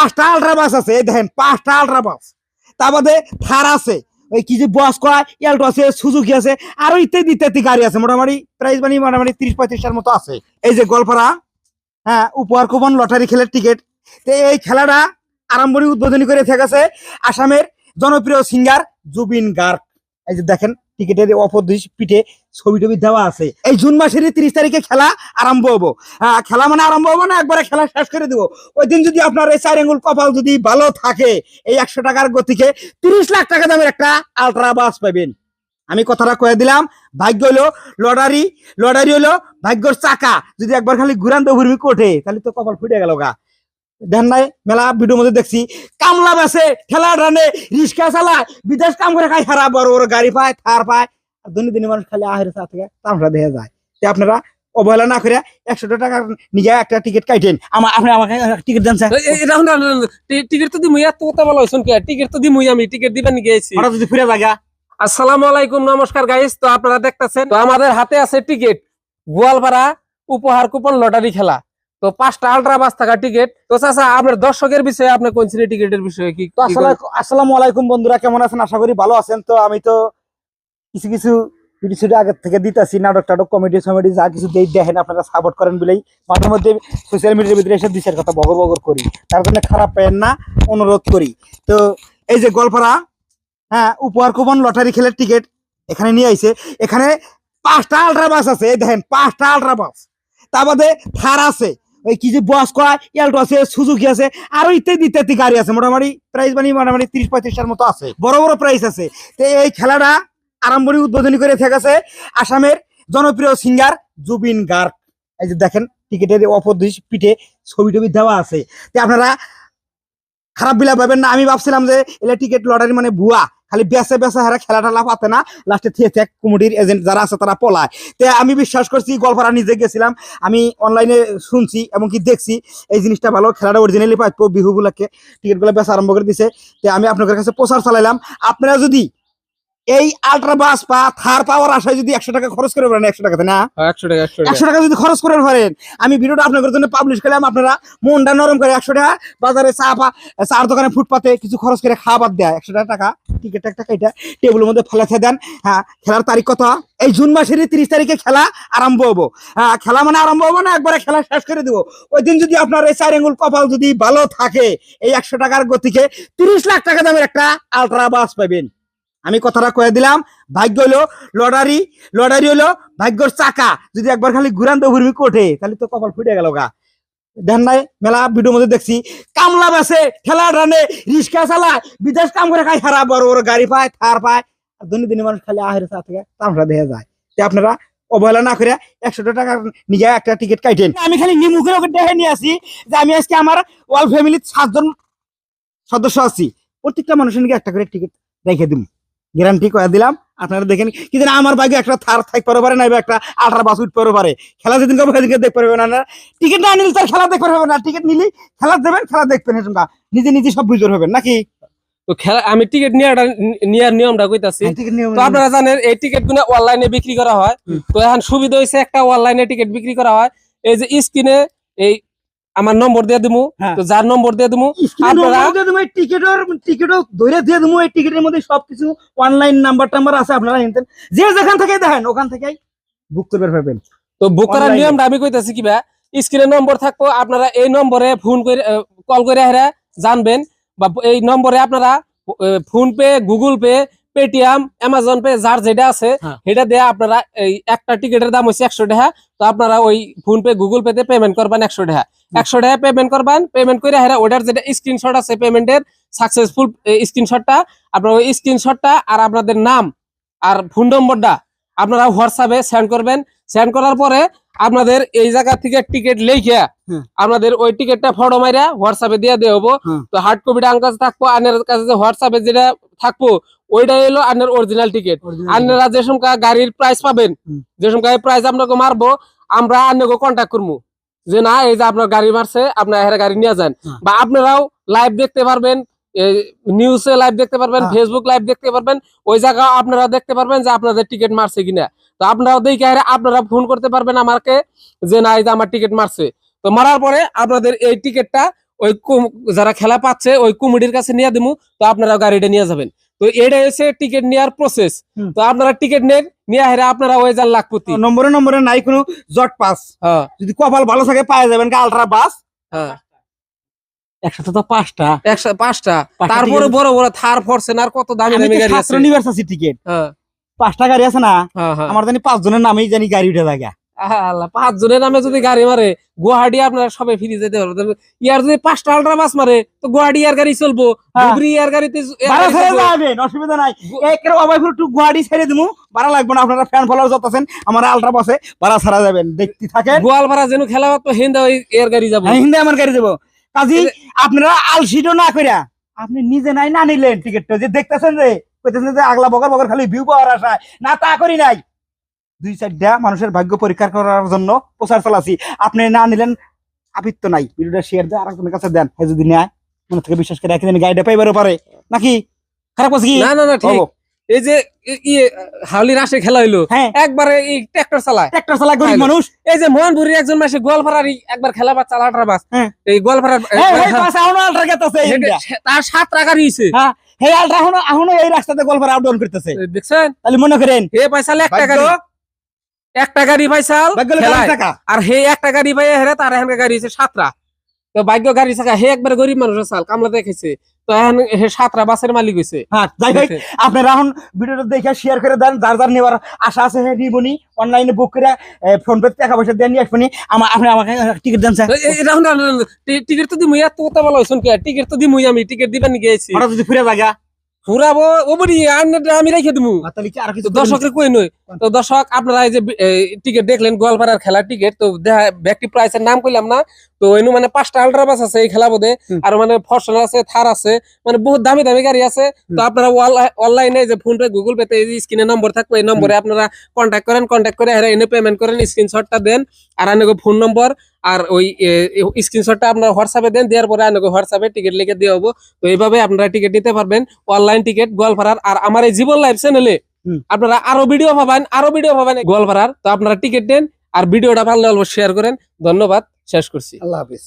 পাঁচটা আলট্রা বাস আছে দেখেন পাঁচটা আলট্রা বাস তার বাদে থার আছে, ওই কি যে বস কয় এলটো আছে সুজুকি আছে, আরও ইত্যাদি ইত্যাদি গাড়ি আছে, মোটামুটি প্রাইস মানে মোটামুটি তিরিশ পঁয়ত্রিশটার মতো আছে। এই যে গল্পরা হ্যাঁ উপহার কুপন লটারি খেলার টিকিট তো এই খেলাটা আরম্ভণি উদ্বোধনী করে থেকেছে আসামের জনপ্রিয় সিঙ্গার জুবিন গার্গ। এই যে দেখেন টিকিটের অপর দুই পিঠে ছবি টবি দেওয়া আছে। এই জুন মাসের তিরিশ তারিখে খেলা আরম্ভ হব। খেলা মানে আরম্ভ হব না? একবারে খেলা শেষ করে দেবো। ওই দিন যদি আপনার এই চার আঙ্গুল কপাল যদি ভালো থাকে, এই একশো টাকার গতিকে তিরিশ লাখ টাকা দামের একটা আলট্রা বাস পাবেন। আমি কথাটা কয়ে দিলাম, ভাগ্য হলো লটারি। লটারি হলো ভাগ্যর চাকা। যদি একবার খালি ঘুরান্ত ঘুরবি কোঠে তাহলে তো কপাল ফুটে গেল গা। মেলা মধ্যে দেখছি কামলা বাসে ঠেলা টানে রিক্সা চালায় বিদেশ কাম করে খাই খারাপ বড় বড় গাড়ি পায় থার পায় আর দিনে দিনে মানুষ খালি আহের চা থেকে তামসা দেখা যায়। তো আপনারা অবহেলা না করে একশো টাকা নিজে একটা টিকিট কাটেন আমার আপনি আমাকে টিকিট দেন স্যার। টিকিট তো দিমুই এত কথা বলা হয়েছেন কে টিকিট তো দিমুই আমি টিকিট দিবেন গিয়েছি হঠাৎ যদি ফিরে জায়গা আসসালামু আলাইকুম নমস্কার গাইস তো আপনারা দেখতেছেন তো আমাদের হাতে আছে টিকিট গোয়ালপাড়া উপহার কুপন লটারি খেলা। তো পাঁচটা আলট্রা বাস থাকা টিকিট তো চাচা আপনার দর্শকের বিষয়ে আপনি কোন শ্রেণি টিকিটের বিষয়ে কি তো আসলে আসসালামু আলাইকুম বন্ধুরা কেমন আছেন? আশা করি ভালো আছেন। তো আমি তো কিছু কিছু ভিডিও আগের থেকে দিতেছি নাটক টাটক কমেডি সমেডি যা কিছু দেই দেখেন আপনারা সাপোর্ট করেন বলেই মাঝে মধ্যে সোশ্যাল মিডিয়ার ভিতরে এসে দিশের কথা বগর বগর করি। তার জন্য খারাপ পেয়েন না অনুরোধ করি। তো এই যে গল্পরা হ্যাঁ উপহার কুপন লটারি খেলার টিকিট এখানে নিয়ে আইছে। এখানে পাঁচটা আলট্রা বাস আছে এই দেখেন পাঁচটা আলট্রা বাস। তার বাদে থার আছে ওই কি যে বস কয়? এলটো আছে, সুজুকি আছে আরও ইত্যাদি ইত্যাদি গাড়ি আছে। মোটামুটি প্রাইস মানে মোটামুটি তিরিশ পঁয়ত্রিশটার মতো আছে। বড় বড় প্রাইস আছে। তো এই খেলাটা আরম্ভণি উদ্বোধনী করে থেকেছে আসামের জনপ্রিয় সিঙ্গার জুবিন গার্গ এই যে দেখেন টিকিটের অপর পিঠে ছবি টবি দেওয়া আছে। তো আপনারা খারাপ বিলা পাবেন না, আমি ভাবছিলাম যে এটা টিকিট লটারি মানে ভুয়া। খালি বেসে বেসে হারা খেলা টেলা পাতে না। লাস্টে থিয়ে থিয়ে কমিটির এজেন্ট যারা আছে তারা পলায়। তো আমি বিশ্বাস করছি গল্পরা নিজে গেছিলাম। আমি অনলাইনে শুনছি এবং কি দেখছি। এই জিনিসটা ভালো, খেলাটা অরিজিনালি পাইতো বিহুগুলাকে। টিকিটগুলো বেসা আরম্ভ করে দিছে। তো আমি আপনাদের কাছে প্রচার চালাইলাম। আপনারা যদি এই আল্ট্রা বাস পা থার পাওয়ার আশায় যদি একশো টাকা খরচ করে পারেন একশো টাকাতে না? একশো টাকা একশো টাকা। যদি খরচ করে পারেন আমি ভিডিওটা আপনাদের জন্য পাবলিশ করলাম আপনারা মনটা নরম করে একশো টাকা বাজারে চা পা চার দোকানে ফুটপাতে কিছু খরচ করে খাবার দেয় একশো টাকা টাকা টিকিট একটা এটা টেবিলের মধ্যে ফেলাতে দেন। হ্যাঁ খেলার তারিখ কত? এই জুন মাসের তিরিশ তারিখে খেলা আরম্ভ হব। হ্যাঁ খেলা মানে আরম্ভ হব না একবারে খেলা শেষ করে দেবো? ওই দিন যদি আপনার এই চার আঙ্গুল কপাল যদি ভালো থাকে এই একশো টাকার গতিকে তিরিশ লাখ টাকা দামের একটা আলট্রা বাস পাবেন। আমি কথাটা কয়ে দিলাম, ভাগ্য হলো লটারি লটারি হলো ভাগ্যর চাকা। যদি একবার খালি ঘুরান ঘুরবি কোঠে, তাহলে তো কপাল ফুটে গেল গা। দেন নাই, মেলা ভিডিওর মধ্যে দেখছি, কামলা বাসে ঠেলা টানে, রিক্সা চালায়, বিদেশ কাম করে খাই খারাপ বড় বড় গাড়ি পায়, থার পায়। দিনে দিনে মানুষ খালি আহের চা থেকে তামসা দেখা যায়। তো আপনারা অবহেলা না করে একশো টাকা নিজে একটা টিকিট কাটেন আমি খালি নিমুখের ওকে দেখে নিয়ে আসি যে আমি আজকে আমার ওয়াল ফ্যামিলির সাতজন সদস্য আছি। প্রত্যেকটা মানুষের নাকি একটা করে টিকিট রেখে দিন গ্যারান্টি করে দিলাম। আপনারা দেখেন কিন্তু আমার বাইকে একটা থার থাক পারো পারে না একটা আঠারো বাস উঠ পারো পারে। খেলা যেদিন করব সেদিনকে দেখতে পারবে না টিকিট না নিলে তার খেলা দেখতে পারবে না। টিকিট নিলি খেলা দেবেন খেলা দেখবেন এরকম নিজে নিজে সব বুঝতে হবেন নাকি? তো খেলা আমি টিকিট নেওয়ার নিয়মটা কইতাছি। তো আপনারা জানেন এই টিকিটগুলো অনলাইনে বিক্রি করা হয়। তো এখন সুবিধা হয়েছে একটা অনলাইনে টিকিট বিক্রি করা হয়। এই যে স্ক্রিনে এই আমার নম্বর দিয়ে দিমু। হ্যাঁ। তো যার নম্বর দিয়ে দিমু আপনারা- টিকিটের টিকিটও ধরে দিয়ে দেবো এই টিকিটের মধ্যে সবকিছু অনলাইন নাম্বার টাম্বার আছে আপনারা নিতেন যে যেখান থেকে দেখেন ওখান থেকেই বুক করবে পারবেন তো বুক করার। নিয়মটা আমি কইতাছি কিবা স্ক্রিনে নম্বর থাকব আপনারা এই নম্বরে ফোন করে কল করে হেরা জানবেন। বা এই নম্বরে আপনারা PhonePe Google Pay Paytm Amazon Pay যার যেটা আছে হ্যাঁ। সেটা দিয়ে আপনারা এই একটা টিকিটের দাম হচ্ছে একশো টাকা তো আপনারা ওই ফোন পে গুগল পে তে পেমেন্ট করবেন একশো টাকা একশো টাকা পেমেন্ট করবেন পেমেন্ট করে হেরা ওটার যেটা স্ক্রিনশট আছে পেমেন্টের সাকসেসফুল স্ক্রিনশটটা আপনার ওই স্ক্রিনশটটা আর আপনাদের নাম আর ফোন নম্বরটা আপনারা হোয়াটসঅ্যাপে সেন্ড করবেন সেন্ড করার পরে আপনাদের এই জায়গা থেকে টিকিট লিখে। আপনাদের ওই টিকিটটা ফটো মাইরা হোয়াটসঅ্যাপে দিয়ে দিয়ে হব। তো হার্ড কপিটা আমার কাছে থাকব আনের কাছে হোয়াটসঅ্যাপে যেটা থাকব ওইটাই হলো আপনার অরিজিনাল টিকিট আপনারা যে সময় গাড়ির প্রাইস পাবেন। যে সময় প্রাইস আপনাকে মারবো আমরা আপনাকে কন্ট্যাক্ট করব যে না এই যে আপনার গাড়ি মারছে আপনার এখানে গাড়ি নিয়ে যান। হ্যাঁ। বা আপনারাও লাইভ দেখতে পারবেন নিউজে লাইভ দেখতে পারবেন হ্যাঁ। ফেসবুক লাইভ দেখতে পারবেন ওই জায়গা আপনারা দেখতে পারবেন যে আপনাদের টিকিট মারছে কিনা। তো আপনারাও দেখে আপনারা ফোন করতে পারবেন আমাকে যে না এই যে আমার টিকিট মারছে। তো মারার পরে আপনাদের এই টিকিটটা ওই যারা খেলা পাচ্ছে ওই কমিটির কাছে নিয়ে দিমু তো আপনারা গাড়িটা নিয়ে যাবেন। তো এটা হচ্ছে টিকিট নেওয়ার প্রসেস তো আপনারা টিকিট নেন নিয়ে হেরে আপনারা ওই যান লাখপতি। নম্বরে নম্বরে নাই কোনো জট পাস। হ্যাঁ। যদি কপাল ভালো থাকে পাওয়া যাবেন আলট্রা বাস হ্যাঁ। একসাথে তো পাঁচটা। পাঁচটা। তারপরে বড় বড় থার ফরসেনার কত দামি আমি দামি গাড়ি আছে? ছাত্র টিকিট হ্যাঁ। পাঁচটা গাড়ি আছে না? আমার জানি পাঁচ জনের নামেই জানি গাড়ি উঠে থাকে। আল্লাহ পাঁচ জনের নামে যদি গাড়ি মারে গুয়াহাটি আপনারা সবাই ফিরে যেতে পারবেন। ইয়ার যদি পাঁচটা আল্ট্রা বাস মারে তো গুয়াহাটি ইয়ার গাড়ি চলবো। হ্যাঁ। ধুবড়ি ইয়ার গাড়িতে এয়ার ভাড়া গাড়ি ছেড়ে চলবো। যাবেন অসুবিধা নাই। একের অবাইপুর টু গুয়াহাটি ছেড়ে দিমু। ভাড়া লাগবে না আপনারা ফ্যান ফলোয়ার যত আছেন আমার আলট্রা বাসে ভাড়া ছাড়া যাবেন। দেখতে থাকেন। গোয়ালপাড়া যেন খেলা তো হেন্দা ওই এয়ার গাড়ি যাব। হ্যাঁ, হিন্দে আমার গাড়ি দেবো কাজী আপনারা আলসিটো না কইরা আপনি নিজে নাই না নিলেন টিকিটটা যে দেখতেছেন রে কইতেছেন যে আগলা বগর বগর খালি ভিউ পাওয়ার আশায়। না তা করি নাই। দুই চারটা মানুষের ভাগ্য পরীক্ষা করার জন্য প্রচার চালাছি আপনি না নিলেন আপিত্য নাই। ভিডিওটা শেয়ার দেয় আরেকজনের কাছে দেন। যদি নেয় মনে থেকে বিশ্বাস করে একদিন গাড়িটা পাইবারও পারে। নাকি? খারাপ আছে কি? না না না ঠিক। এই যে ইয়ে রাশে খেলা হইল হ্যাঁ। একবারে এই ট্রাক্টর চালায়। ট্রাক্টর চালা গরিব তাইলে। মানুষ। এই যে মোহনপুরের একজন মাসে গোয়ালপাড়ার একবার খেলা বা চালা আল্ট্রা বাস। হ্যাঁ। এই গোয়ালপাড়ার গেতেছে তার সাত টাকা নিয়েছে হে আলট্রা এখনও এখনও এই রাস্তাতে গল্পের আপ ডাউন করতেছে। দেখছেন? তাহলে মনে করেন হে পয়সা এক টাকা আর হে একটা গাড়ি পাই হেরে তার এখন গাড়ি হচ্ছে সাতটা তো ভাগ্য গাড়ি থাকা হে একবার গরিব মানুষ চাল কামলা দেখেছে তো এখন হে সাতটা বাসের মালিক হয়েছে হ্যাঁ যাই হোক আপনারা এখন ভিডিওটা দেখে শেয়ার করে দেন যার যার নেওয়ার আশা আছে হ্যাঁ নিবনি অনলাইনে বুক করে ফোন পে টাকা পয়সা দিয়ে নিয়ে আসবনি। আমার আপনি আমাকে টিকিট দেন স্যার টিকিট তো দিমুই এত কথা বলা হয়েছে কি টিকিট তো দিমুই আমি টিকিট দিবেন যদি ফিরে জায়গা ফুরাবো ও বলি আমি রেখে দিমু। আর কিছু তো দর্শকের কই নই তো দর্শক আপনারা এই যে টিকিট দেখলেন গোয়ালপাড়ার খেলার টিকিট তো দেখা ব্যক্তি প্রাইসের নাম কইলাম না। তো এনু মানে পাঁচটা আল্ট্রা বাস আছে এই খেলা বোধে আর মানে ফরচুন আছে থার আছে মানে বহুত দামি দামি গাড়ি আছে। তো। আপনারা অনলাইনে যে ফোন পে গুগল পে তে স্ক্রিনে নম্বর থাকবে এই নম্বরে আপনারা কন্ট্যাক্ট করেন কন্ট্যাক্ট করে হেরা এনে পেমেন্ট করেন স্ক্রিনশটটা দেন আর আনেগো ফোন নম্বর আর ওই স্ক্রিনশটটা আপনারা হোয়াটসঅ্যাপে দেন দেওয়ার পরে আপনাকে হোয়াটসঅ্যাপে টিকিট লিখে দিয়ে হব। তো এইভাবে আপনারা টিকিট নিতে পারবেন। Online ticket গোয়ালপাড়ার। আর আমার এই জীবন লাইভ চ্যানেলে। আপনারা আরও ভিডিও পাবেন আরও ভিডিও পাবেন গোয়ালপাড়ার। তো আপনারা টিকিট দেন আর ভিডিওটা ভালো লাগলে শেয়ার করেন। ধন্যবাদ শেষ করছি। আল্লাহ হাফিজ।